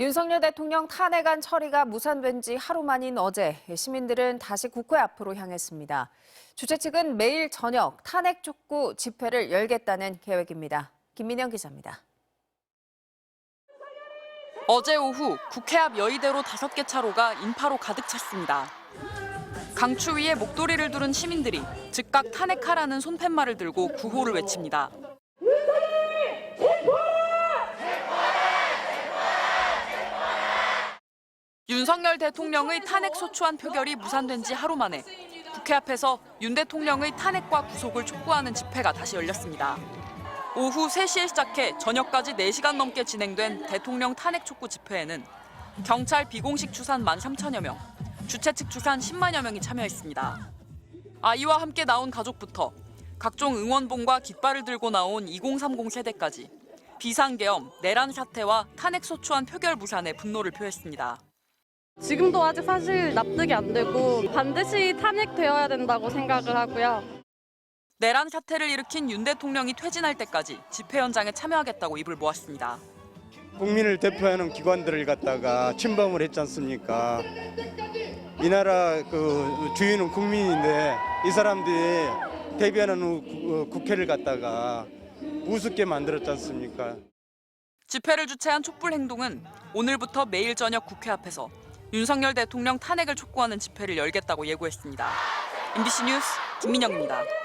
윤석열 대통령 탄핵안 처리가 무산된 지 하루 만인 어제 시민들은 다시 국회 앞으로 향했습니다. 주최 측은 매일 저녁 탄핵 촉구 집회를 열겠다는 계획입니다. 김민영 기자입니다. 어제 오후 국회 앞 여의대로 다섯 개 차로가 인파로 가득 찼습니다. 강추 위에 목도리를 두른 시민들이 즉각 탄핵하라는 손팻말을 들고 구호를 외칩니다. 윤석열 대통령의 탄핵 소추안 표결이 무산된 지 하루 만에 국회 앞에서 윤 대통령의 탄핵과 구속을 촉구하는 집회가 다시 열렸습니다. 오후 3시에 시작해 저녁까지 4시간 넘게 진행된 대통령 탄핵 촉구 집회에는 경찰 비공식 추산 1만 3천여 명, 주최 측 추산 10만여 명이 참여했습니다. 아이와 함께 나온 가족부터 각종 응원봉과 깃발을 들고 나온 2030 세대까지 비상계엄, 내란 사태와 탄핵 소추안 표결 무산에 분노를 표했습니다. 지금도 아직 사실 납득이 안 되고 반드시 탄핵되어야 된다고 생각을 하고요. 내란 사태를 일으킨 윤 대통령이 퇴진할 때까지 집회 현장에 참여하겠다고 입을 모았습니다. 국민을 대표하는 기관들을 갖다가 침범을 했지 않습니까? 이 나라 그 주인은 국민인데 이 사람들이 대변하는 구- 어, 국회를 갖다가 우습게 만들었지 않습니까? 집회를 주최한 촛불 행동은 오늘부터 매일 저녁 국회 앞에서 윤석열 대통령 탄핵을 촉구하는 집회를 열겠다고 예고했습니다. MBC 뉴스 김민영입니다.